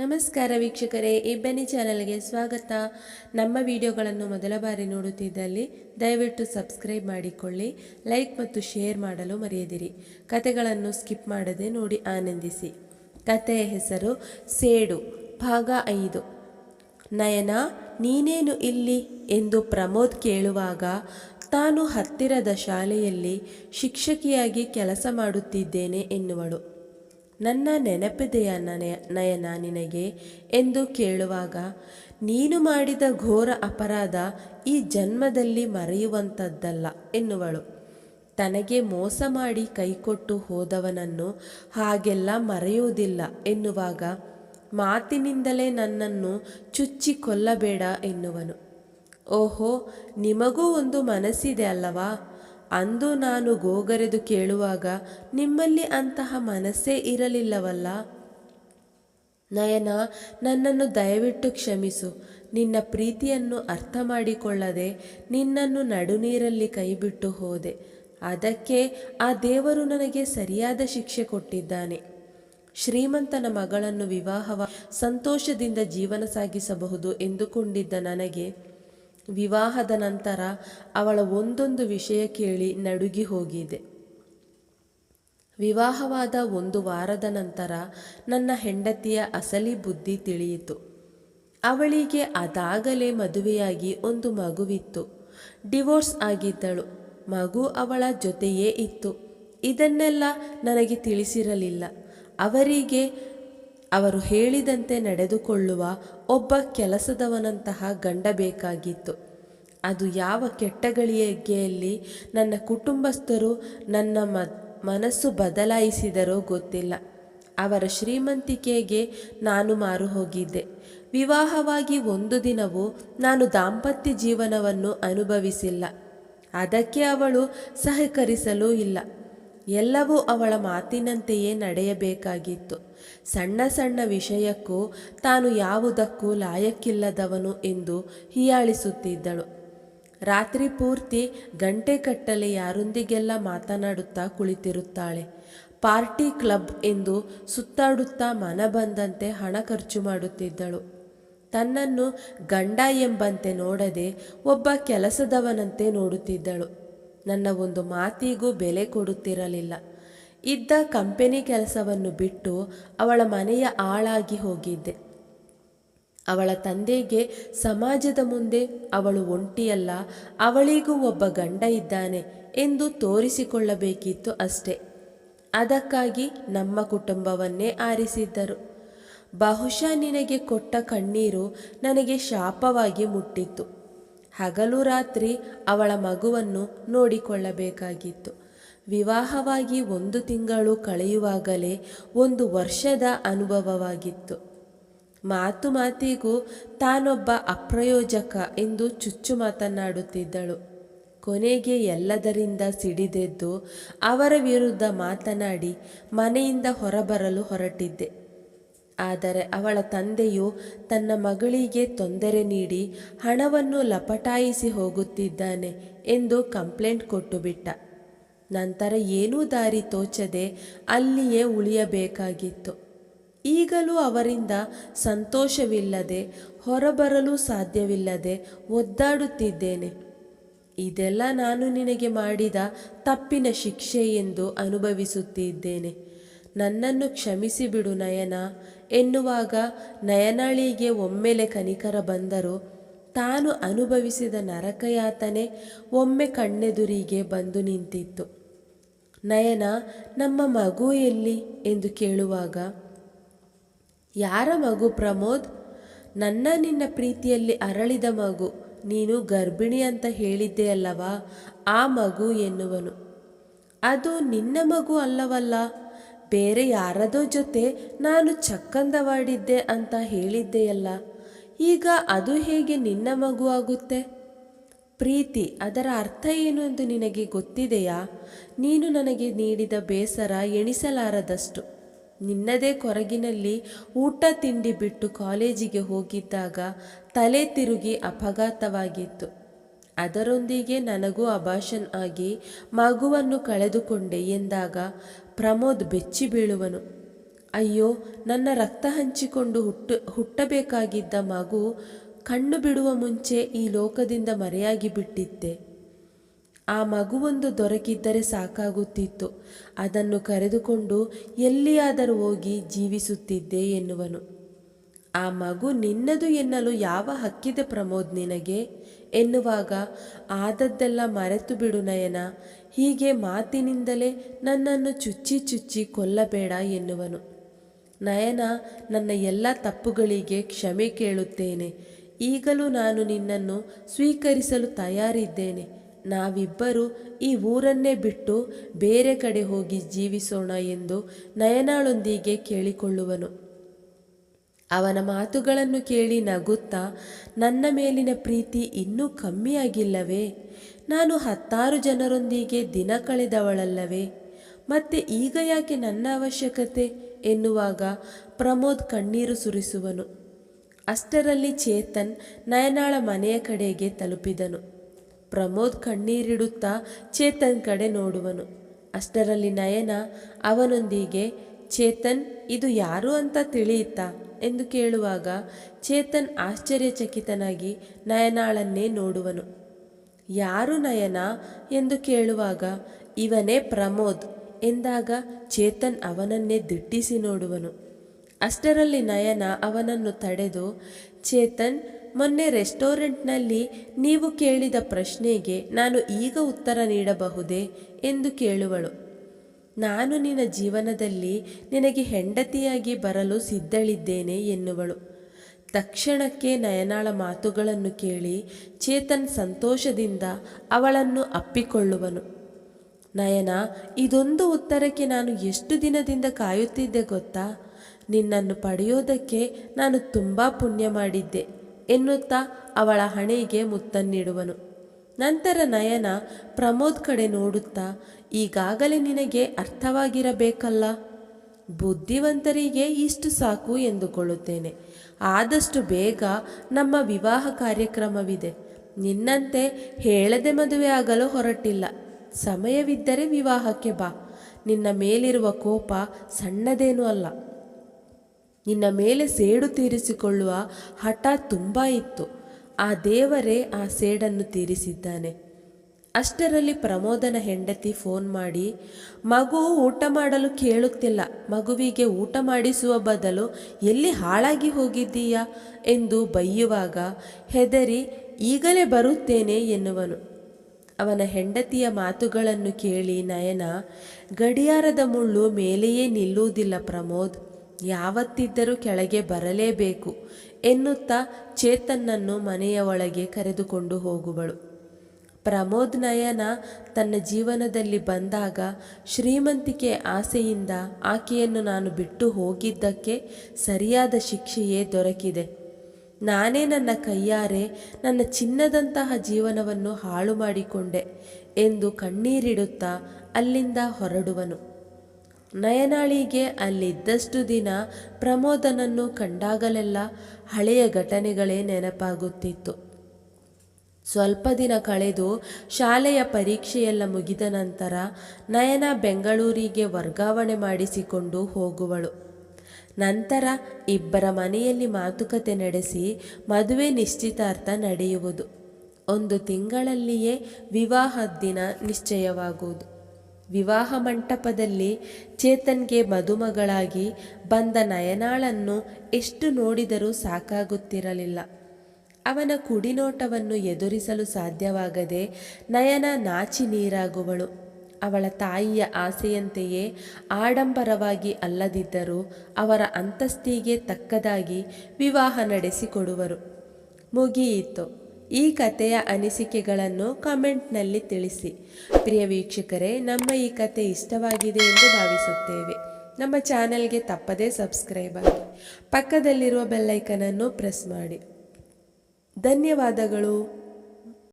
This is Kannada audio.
ನಮಸ್ಕಾರ ವೀಕ್ಷಕರೇ ಇಬ್ಬನಿ ಚಾನಲ್ಗೆ ಸ್ವಾಗತ. ನಮ್ಮ ವಿಡಿಯೋಗಳನ್ನು ಮೊದಲ ಬಾರಿ ನೋಡುತ್ತಿದ್ದಲ್ಲಿ ದಯವಿಟ್ಟು ಸಬ್ಸ್ಕ್ರೈಬ್ ಮಾಡಿಕೊಳ್ಳಿ, ಲೈಕ್ ಮತ್ತು ಶೇರ್ ಮಾಡಲು ಮರೆಯದಿರಿ. ಕತೆಗಳನ್ನು ಸ್ಕಿಪ್ ಮಾಡದೆ ನೋಡಿ ಆನಂದಿಸಿ. ಕತೆಯ ಹೆಸರು ಸೇಡು, ಭಾಗ ಐದು. ನಯನ, ನೀನೇನು ಇಲ್ಲಿ? ಎಂದು ಪ್ರಮೋದ್ ಕೇಳುವಾಗ, ತಾನು ಹತ್ತಿರದ ಶಾಲೆಯಲ್ಲಿ ಶಿಕ್ಷಕಿಯಾಗಿ ಕೆಲಸ ಮಾಡುತ್ತಿದ್ದೇನೆ ಎನ್ನುವಳು. ನನ್ನ ನೆನಪಿದೆಯ ನಯ ನಯನ ನಿನಗೆ ಎಂದು ಕೇಳುವಾಗ, ನೀನು ಮಾಡಿದ ಘೋರ ಅಪರಾಧ ಈ ಜನ್ಮದಲ್ಲಿ ಮರೆಯುವಂಥದ್ದಲ್ಲ ಎನ್ನುವಳು. ತನಗೆ ಮೋಸ ಮಾಡಿ ಕೈಕೊಟ್ಟು ಹೋದವನನ್ನು ಹಾಗೆಲ್ಲ ಮರೆಯುವುದಿಲ್ಲ ಎನ್ನುವಾಗ, ಮಾತಿನಿಂದಲೇ ನನ್ನನ್ನು ಚುಚ್ಚಿ ಕೊಲ್ಲಬೇಡ ಎನ್ನುವನು. ಓಹೋ, ನಿಮಗೂ ಒಂದು ಮನಸ್ಸಿದೆ ಅಲ್ಲವಾ? ಅಂದು ನಾನು ಗೋಗರೆದು ಕೇಳುವಾಗ ನಿಮ್ಮಲ್ಲಿ ಅಂತಹ ಮನಸ್ಸೇ ಇರಲಿಲ್ಲವಲ್ಲ? ನಯನ, ನನ್ನನ್ನು ದಯವಿಟ್ಟು ಕ್ಷಮಿಸು. ನಿನ್ನ ಪ್ರೀತಿಯನ್ನು ಅರ್ಥ ಮಾಡಿಕೊಳ್ಳದೆ ನಿನ್ನನ್ನು ನಡುನೀರಲ್ಲಿ ಕೈಬಿಟ್ಟು ಹೋದೆ. ಅದಕ್ಕೆ ಆ ದೇವರು ನನಗೆ ಸರಿಯಾದ ಶಿಕ್ಷೆ ಕೊಟ್ಟಿದ್ದಾನೆ. ಶ್ರೀಮಂತನ ಮಗಳನ್ನು ವಿವಾಹವ, ಸಂತೋಷದಿಂದ ಜೀವನ ಸಾಗಿಸಬಹುದು ಎಂದುಕೊಂಡಿದ್ದ ನನಗೆ ವಿವಾಹದ ನಂತರ ಅವಳ ಒಂದೊಂದು ವಿಷಯ ಕೇಳಿ ನಡುಗಿ ಹೋಗಿದೆ. ವಿವಾಹವಾದ ಒಂದು ವಾರದ ನಂತರ ನನ್ನ ಹೆಂಡತಿಯ ಅಸಲಿ ಬುದ್ಧಿ ತಿಳಿಯಿತು. ಅವಳಿಗೆ ಅದಾಗಲೇ ಮದುವೆಯಾಗಿ ಒಂದು ಮಗುವಿತ್ತು. ಡಿವೋರ್ಸ್ ಆಗಿದ್ದಳು. ಮಗು ಅವಳ ಜೊತೆಯೇ ಇತ್ತು. ಇದನ್ನೆಲ್ಲ ನನಗೆ ತಿಳಿಸಿರಲಿಲ್ಲ. ಅವರಿಗೆ ಅವರು ಹೇಳಿದಂತೆ ನಡೆದುಕೊಳ್ಳುವ ಒಬ್ಬ ಕೆಲಸದವನಂತಹ ಗಂಡ ಬೇಕಾಗಿತ್ತು. ಅದು ಯಾವ ಕೆಟ್ಟಗಳಿಗೆಯಲ್ಲಿ ನನ್ನ ಕುಟುಂಬಸ್ಥರು ನನ್ನ ಮ, ಮನಸ್ಸು ಬದಲಾಯಿಸಿದರೋ ಗೊತ್ತಿಲ್ಲ. ಅವರ ಶ್ರೀಮಂತಿಕೆಗೆ ನಾನು ಮಾರು ಹೋಗಿದ್ದೆ. ವಿವಾಹವಾಗಿ ಒಂದು ದಿನವೂ ನಾನು ದಾಂಪತ್ಯ ಜೀವನವನ್ನು ಅನುಭವಿಸಿಲ್ಲ. ಅದಕ್ಕೆ ಅವಳು ಸಹಕರಿಸಲೂ ಇಲ್ಲ. ಎಲ್ಲವೂ ಅವಳ ಮಾತಿನಂತೆಯೇ ನಡೆಯಬೇಕಾಗಿತ್ತು. ಸಣ್ಣ ಸಣ್ಣ ವಿಷಯಕ್ಕೂ ತಾನು ಯಾವುದಕ್ಕೂ ಲಾಯಕ್ಕಿಲ್ಲದವನು ಎಂದು ಹೀಯಾಳಿಸುತ್ತಿದ್ದಳು. ರಾತ್ರಿ ಪೂರ್ತಿ ಗಂಟೆ ಕಟ್ಟಲೆ ಯಾರೊಂದಿಗೆಲ್ಲ ಮಾತನಾಡುತ್ತಾ ಕುಳಿತಿರುತ್ತಾಳೆ. ಪಾರ್ಟಿ ಕ್ಲಬ್ ಎಂದು ಸುತ್ತಾಡುತ್ತಾ ಮನ ಬಂದಂತೆ ಹಣ ಖರ್ಚು ಮಾಡುತ್ತಿದ್ದಳು. ತನ್ನನ್ನು ಗಂಡ ಎಂಬಂತೆ ನೋಡದೆ ಒಬ್ಬ ಕೆಲಸದವನಂತೆ ನೋಡುತ್ತಿದ್ದಳು. ನನ್ನ ಒಂದು ಮಾತಿಗೂ ಬೆಲೆ ಕೊಡುತ್ತಿರಲಿಲ್ಲ. ಇದ್ದ ಕಂಪೆನಿ ಕೆಲಸವನ್ನು ಬಿಟ್ಟು ಅವಳ ಮನೆಯ ಆಳಾಗಿ ಹೋಗಿದ್ದೆ. ಅವಳ ತಂದೆಗೆ ಸಮಾಜದ ಮುಂದೆ ಅವಳು ಒಂಟಿಯಲ್ಲ, ಅವಳಿಗೂ ಒಬ್ಬ ಗಂಡ ಇದ್ದಾನೆ ಎಂದು ತೋರಿಸಿಕೊಳ್ಳಬೇಕಿತ್ತು ಅಷ್ಟೆ. ಅದಕ್ಕಾಗಿ ನಮ್ಮ ಕುಟುಂಬವನ್ನೇ ಆರಿಸಿದ್ದರು. ಬಹುಶಃ ನಿನಗೆ ಕೊಟ್ಟ ಕಣ್ಣೀರು ನನಗೆ ಶಾಪವಾಗಿ ಮುಟ್ಟಿತ್ತು. ಹಗಲು ರಾತ್ರಿ ಅವಳ ಮಗುವನ್ನು ನೋಡಿಕೊಳ್ಳಬೇಕಾಗಿತ್ತು. ವಿವಾಹವಾಗಿ ಒಂದು ತಿಂಗಳು ಕಳೆಯುವಾಗಲೇ ಒಂದು ವರ್ಷದ ಅನುಭವವಾಗಿತ್ತು. ಮಾತು ಮಾತಿಗೂ ತಾನೊಬ್ಬ ಅಪ್ರಯೋಜಕ ಎಂದು ಚುಚ್ಚು ಮಾತನಾಡುತ್ತಿದ್ದಳು. ಕೊನೆಗೆ ಎಲ್ಲದರಿಂದ ಸಿಡಿದೆದ್ದು ಅವರ ವಿರುದ್ಧ ಮಾತನಾಡಿ ಮನೆಯಿಂದ ಹೊರಬರಲು ಹೊರಟಿದ್ದೆ. ಆದರೆ ಅವಳ ತಂದೆಯು ತನ್ನ ಮಗಳಿಗೆ ತೊಂದರೆ ನೀಡಿ ಹಣವನ್ನು ಲಪಟಾಯಿಸಿ ಹೋಗುತ್ತಿದ್ದಾನೆ ಎಂದು ಕಂಪ್ಲೇಂಟ್ ಕೊಟ್ಟುಬಿಟ್ಟ. ನಂತರ ಏನೂ ದಾರಿ ತೋಚದೆ ಅಲ್ಲಿಯೇ ಉಳಿಯಬೇಕಾಗಿತ್ತು. ಈಗಲೂ ಅವರಿಂದ ಸಂತೋಷವಿಲ್ಲದೆ ಹೊರಬರಲು ಸಾಧ್ಯವಿಲ್ಲದೆ ಒದ್ದಾಡುತ್ತಿದ್ದೇನೆ. ಇದೆಲ್ಲ ನಾನು ನಿನಗೆ ಮಾಡಿದ ತಪ್ಪಿನ ಶಿಕ್ಷೆ ಎಂದು ಅನುಭವಿಸುತ್ತಿದ್ದೇನೆ. ನನ್ನನ್ನು ಕ್ಷಮಿಸಿಬಿಡು ನಯನ. ಎನ್ನುವಾಗ ನಯನಾಳಿಗೆ ಒಮ್ಮೆಲೆ ಕನಿಕರ ಬಂದರೂ ತಾನು ಅನುಭವಿಸಿದ ನರಕಯಾತನೆ ಒಮ್ಮೆ ಕಣ್ಣೆದುರಿಗೆ ಬಂದು ನಿಂತಿತ್ತು. ನಯನ, ನಮ್ಮ ಮಗು ಎಲ್ಲಿ? ಎಂದು ಕೇಳುವಾಗ, ಯಾರ ಮಗು ಪ್ರಮೋದ್? ನನ್ನ ನಿನ್ನ ಪ್ರೀತಿಯಲ್ಲಿ ಅರಳಿದ ಮಗು. ನೀನು ಗರ್ಭಿಣಿ ಅಂತ ಹೇಳಿದ್ದೆ ಅಲ್ಲವಾ? ಆ ಮಗು ಎನ್ನುವನು. ಅದು ನಿನ್ನ ಮಗು ಅಲ್ಲವಲ್ಲ? ಬೇರೆ ಯಾರದೋ ಜೊತೆ ನಾನು ಚಕ್ಕಂದವಾಡಿದ್ದೆ ಅಂತ ಹೇಳಿದ್ದೆಯಲ್ಲ, ಈಗ ಅದು ಹೇಗೆ ನಿನ್ನ ಮಗು ಆಗುತ್ತೆ? ಪ್ರೀತಿ, ಅದರ ಅರ್ಥ ಏನು ಎಂದು ನಿನಗೆ ಗೊತ್ತಿದೆಯಾ? ನೀನು ನನಗೆ ನೀಡಿದ ಬೇಸರ ಎಣಿಸಲಾರದಷ್ಟು. ನಿನ್ನದೇ ಕೊರಗಿನಲ್ಲಿ ಊಟ ತಿಂಡಿ ಬಿಟ್ಟು ಕಾಲೇಜಿಗೆ ಹೋಗಿದ್ದಾಗ ತಲೆ ತಿರುಗಿ ಅಪಘಾತವಾಗಿತ್ತು. ಅದರೊಂದಿಗೆ ನನಗೂ ಅಭಾಷನ್ ಆಗಿ ಮಗುವನ್ನು ಕಳೆದುಕೊಂಡೆ ಎಂದಾಗ ಪ್ರಮೋದ್ ಬೆಚ್ಚಿ ಬೀಳುವನು. ಅಯ್ಯೋ, ನನ್ನ ರಕ್ತ ಹಂಚಿಕೊಂಡು ಹುಟ್ಟು, ಹುಟ್ಟಬೇಕಾಗಿದ್ದ ಮಗು ಕಣ್ಣು ಬಿಡುವ ಮುಂಚೆ ಈ ಲೋಕದಿಂದ ಮರೆಯಾಗಿ ಬಿಟ್ಟಿದ್ದೆ. ಆ ಮಗುವೊಂದು ದೊರಕಿದ್ದರೆ ಸಾಕಾಗುತ್ತಿತ್ತು. ಅದನ್ನು ಕರೆದುಕೊಂಡು ಎಲ್ಲಿಯಾದರೂ ಹೋಗಿ ಜೀವಿಸುತ್ತಿದ್ದೆ ಎನ್ನುವನು. ಆ ಮಗು ನಿನ್ನದು ಎನ್ನಲು ಯಾವ ಹಕ್ಕಿದೆ ಪ್ರಮೋದ್ ನಿನಗೆ? ಎನ್ನುವಾಗ, ಆದದ್ದೆಲ್ಲ ಮರೆತು ಬಿಡು ನಯನ, ಹೀಗೆ ಮಾತಿನಿಂದಲೇ ನನ್ನನ್ನು ಚುಚ್ಚಿ ಚುಚ್ಚಿ ಕೊಲ್ಲಬೇಡ ಎನ್ನುವನು. ನಯನ, ನನ್ನ ಎಲ್ಲ ತಪ್ಪುಗಳಿಗೆ ಕ್ಷಮೆ ಕೇಳುತ್ತೇನೆ. ಈಗಲೂ ನಾನು ನಿನ್ನನ್ನು ಸ್ವೀಕರಿಸಲು ತಯಾರಿದ್ದೇನೆ. ನಾವಿಬ್ಬರು ಈ ಊರನ್ನೇ ಬಿಟ್ಟು ಬೇರೆ ಕಡೆ ಹೋಗಿ ಜೀವಿಸೋಣ ಎಂದು ನಯನಾಳೊಂದಿಗೆ ಕೇಳಿಕೊಳ್ಳುವನು. ಅವನ ಮಾತುಗಳನ್ನು ಕೇಳಿ ನಗುತ್ತಾ, ನನ್ನ ಮೇಲಿನ ಪ್ರೀತಿ ಇನ್ನೂ ಕಮ್ಮಿಯಾಗಿಲ್ಲವೇ? ನಾನು ಹತ್ತಾರು ಜನರೊಂದಿಗೆ ದಿನ ಕಳೆದವಳಲ್ಲವೇ? ಮತ್ತೆ ಈಗ ಯಾಕೆ ನನ್ನ ಅವಶ್ಯಕತೆ? ಎನ್ನುವಾಗ ಪ್ರಮೋದ್ ಕಣ್ಣೀರು ಸುರಿಸುವನು. ಅಷ್ಟರಲ್ಲಿ ಚೇತನ್ ನಯನಾಳ ಮನೆಯ ಕಡೆಗೆ ತಲುಪಿದನು. ಪ್ರಮೋದ್ ಕಣ್ಣೀರಿಡುತ್ತಾ ಚೇತನ್ ಕಡೆ ನೋಡುವನು. ಅಷ್ಟರಲ್ಲಿ ನಯನ ಅವನೊಂದಿಗೆ, ಚೇತನ್, ಇದು ಯಾರು ಅಂತ ತಿಳಿಯುತ್ತಾ ಎಂದು ಕೇಳುವಾಗ ಚೇತನ್ ಆಶ್ಚರ್ಯಚಕಿತನಾಗಿ ನಯನಾಳನ್ನೇ ನೋಡುವನು. ಯಾರು ನಯನ? ಎಂದು ಕೇಳುವಾಗ, ಇವನೇ ಪ್ರಮೋದ್ ಎಂದಾಗ ಚೇತನ್ ಅವನನ್ನೇ ದಿಟ್ಟಿಸಿ ನೋಡುವನು. ಅಷ್ಟರಲ್ಲಿ ನಯನ ಅವನನ್ನು ತಡೆದು, ಚೇತನ್, ಮೊನ್ನೆ ರೆಸ್ಟೋರೆಂಟ್ನಲ್ಲಿ ನೀವು ಕೇಳಿದ ಪ್ರಶ್ನೆಗೆ ನಾನು ಈಗ ಉತ್ತರ ನೀಡಬಹುದೇ? ಎಂದು ಕೇಳುವಳು. ನಾನು ನಿನ್ನ ಜೀವನದಲ್ಲಿ ನಿನಗೆ ಹೆಂಡತಿಯಾಗಿ ಬರಲು ಸಿದ್ಧಳಿದ್ದೇನೆ ಎನ್ನುವಳು. ತಕ್ಷಣಕ್ಕೆ ನಯನಾಳ ಮಾತುಗಳನ್ನು ಕೇಳಿ ಚೇತನ್ ಸಂತೋಷದಿಂದ ಅವಳನ್ನು ಅಪ್ಪಿಕೊಳ್ಳುವನು. ನಯನ, ಇದೊಂದು ಉತ್ತರಕ್ಕೆ ನಾನು ಎಷ್ಟು ದಿನದಿಂದ ಕಾಯುತ್ತಿದ್ದೆ ಗೊತ್ತಾ? ನಿನ್ನನ್ನು ಪಡೆಯೋದಕ್ಕೆ ನಾನು ತುಂಬ ಪುಣ್ಯ ಮಾಡಿದ್ದೆ ಎನ್ನುತ್ತಾ ಅವಳ ಹಣೆಗೆ ಮುತ್ತನ್ನಿಡುವನು. ನಂತರ ನಯನ ಪ್ರಮೋದ್ ಕಡೆ ನೋಡುತ್ತಾ ಈಗಾಗಲೇ ನಿನಗೆ ಅರ್ಥವಾಗಿರಬೇಕಲ್ಲ? ಬುದ್ಧಿವಂತರಿಗೆ ಇಷ್ಟು ಸಾಕು ಎಂದುಕೊಳ್ಳುತ್ತೇನೆ. ಆದಷ್ಟು ಬೇಗ ನಮ್ಮ ವಿವಾಹ ಕಾರ್ಯಕ್ರಮವಿದೆ. ನಿನ್ನಂತೆ ಹೇಳದೆ ಮದುವೆ ಆಗಲು ಹೊರಟಿಲ್ಲ. ಸಮಯವಿದ್ದರೆ ವಿವಾಹಕ್ಕೆ ಬಾ. ನಿನ್ನ ಮೇಲಿರುವ ಕೋಪ ಸಣ್ಣದೇನೂ ಅಲ್ಲ. ನಿನ್ನ ಮೇಲೆ ಸೇಡು ತೀರಿಸಿಕೊಳ್ಳುವ ಹಠ ತುಂಬ ಇತ್ತು. ಆ ದೇವರೇ ಆ ಸೇಡನ್ನು ತೀರಿಸಿದ್ದಾನೆ. ಅಷ್ಟರಲ್ಲಿ ಪ್ರಮೋದನ ಹೆಂಡತಿ ಫೋನ್ ಮಾಡಿ, ಮಗು ಊಟ ಮಾಡಲು ಕೇಳುತ್ತಿಲ್ಲ. ಮಗುವಿಗೆ ಊಟ ಮಾಡಿಸುವ ಬದಲು ಎಲ್ಲಿ ಹಾಳಾಗಿ ಹೋಗಿದ್ದೀಯಾ? ಎಂದು ಬೈಯುವಾಗ ಹೆದರಿ, ಈಗಲೇ ಬರುತ್ತೇನೆ ಎನ್ನುವನು. ಅವನ ಹೆಂಡತಿಯ ಮಾತುಗಳನ್ನು ಕೇಳಿ ನಯನ, ಗಡಿಯಾರದ ಮುಳ್ಳು ಮೇಲೆಯೇ ನಿಲ್ಲುವುದಿಲ್ಲ ಪ್ರಮೋದ್. ಯಾವತ್ತಿದ್ದರೂ ಕೆಳಗೆ ಬರಲೇಬೇಕು ಎನ್ನುತ್ತಾ ಚೇತನ್ನನ್ನು ಮನೆಯ ಒಳಗೆ ಕರೆದುಕೊಂಡು ಹೋಗುವಳು. ಪ್ರಮೋದ್ ನಯನ ತನ್ನ ಜೀವನದಲ್ಲಿ ಬಂದಾಗ ಶ್ರೀಮಂತಿಕೆ ಆಸೆಯಿಂದ ಆಕೆಯನ್ನು ನಾನು ಬಿಟ್ಟು ಹೋಗಿದ್ದಕ್ಕೆ ಸರಿಯಾದ ಶಿಕ್ಷೆಯೇ ದೊರಕಿದೆ. ನಾನೇ ನನ್ನ ಕೈಯಾರೆ ನನ್ನ ಚಿನ್ನದಂತಹ ಜೀವನವನ್ನು ಹಾಳು ಮಾಡಿಕೊಂಡೆ ಎಂದು ಕಣ್ಣೀರಿಡುತ್ತಾ ಅಲ್ಲಿಂದ ಹೊರಡುವನು. ನಯನಾಳಿಗೆ ಅಲ್ಲಿದ್ದಷ್ಟು ದಿನ ಪ್ರಮೋದನನ್ನು ಕಂಡಾಗಲೆಲ್ಲ ಹಳೆಯ ಘಟನೆಗಳೇ ನೆನಪಾಗುತ್ತಿತ್ತು. ಸ್ವಲ್ಪ ದಿನ ಕಳೆದು ಶಾಲೆಯ ಪರೀಕ್ಷೆಯೆಲ್ಲ ಮುಗಿದ ನಂತರ ನಯನ ಬೆಂಗಳೂರಿಗೆ ವರ್ಗಾವಣೆ ಮಾಡಿಸಿಕೊಂಡು ಹೋಗುವಳು. ನಂತರ ಇಬ್ಬರ ಮನೆಯಲ್ಲಿ ಮಾತುಕತೆ ನಡೆಸಿ ಮದುವೆ ನಿಶ್ಚಿತಾರ್ಥ ನಡೆಯುವುದು. ಒಂದು ತಿಂಗಳಲ್ಲಿಯೇ ವಿವಾಹದ ದಿನ ನಿಶ್ಚಯವಾಗುವುದು. ವಿವಾಹ ಮಂಟಪದಲ್ಲಿ ಚೇತನ್ಗೆ ಮದುಮಗಳಾಗಿ ಬಂದ ನಯನಾಳನ್ನು ಎಷ್ಟು ನೋಡಿದರೂ ಸಾಕಾಗುತ್ತಿರಲಿಲ್ಲ. ಅವನ ಕುಡಿನೋಟವನ್ನು ಎದುರಿಸಲು ಸಾಧ್ಯವಾಗದೆ ನಯನ ನಾಚಿ ನೀರಾಗುವಳು. ಅವಳ ತಾಯಿಯ ಆಸೆಯಂತೆಯೇ ಆಡಂಬರವಾಗಿ ಅಲ್ಲದಿದ್ದರೂ ಅವರ ಅಂತಸ್ತಿಗೆ ತಕ್ಕದಾಗಿ ವಿವಾಹ ನಡೆಸಿಕೊಡುವರು. ಮುಗಿಯಿತು. ಈ ಕಥೆಯ ಅನಿಸಿಕೆಗಳನ್ನು ಕಮೆಂಟ್ನಲ್ಲಿ ತಿಳಿಸಿ. ಪ್ರಿಯ ವೀಕ್ಷಕರೇ, ನಮ್ಮ ಈ ಕತೆ ಇಷ್ಟವಾಗಿದೆ ಎಂದು ಭಾವಿಸುತ್ತೇವೆ. ನಮ್ಮ ಚಾನೆಲ್ಗೆ ತಪ್ಪದೇ ಸಬ್ಸ್ಕ್ರೈಬ್ ಆಗಿ. ಪಕ್ಕದಲ್ಲಿರುವ ಬೆಲ್ಲೈಕನನ್ನು ಪ್ರೆಸ್ ಮಾಡಿ. ಧನ್ಯವಾದಗಳು.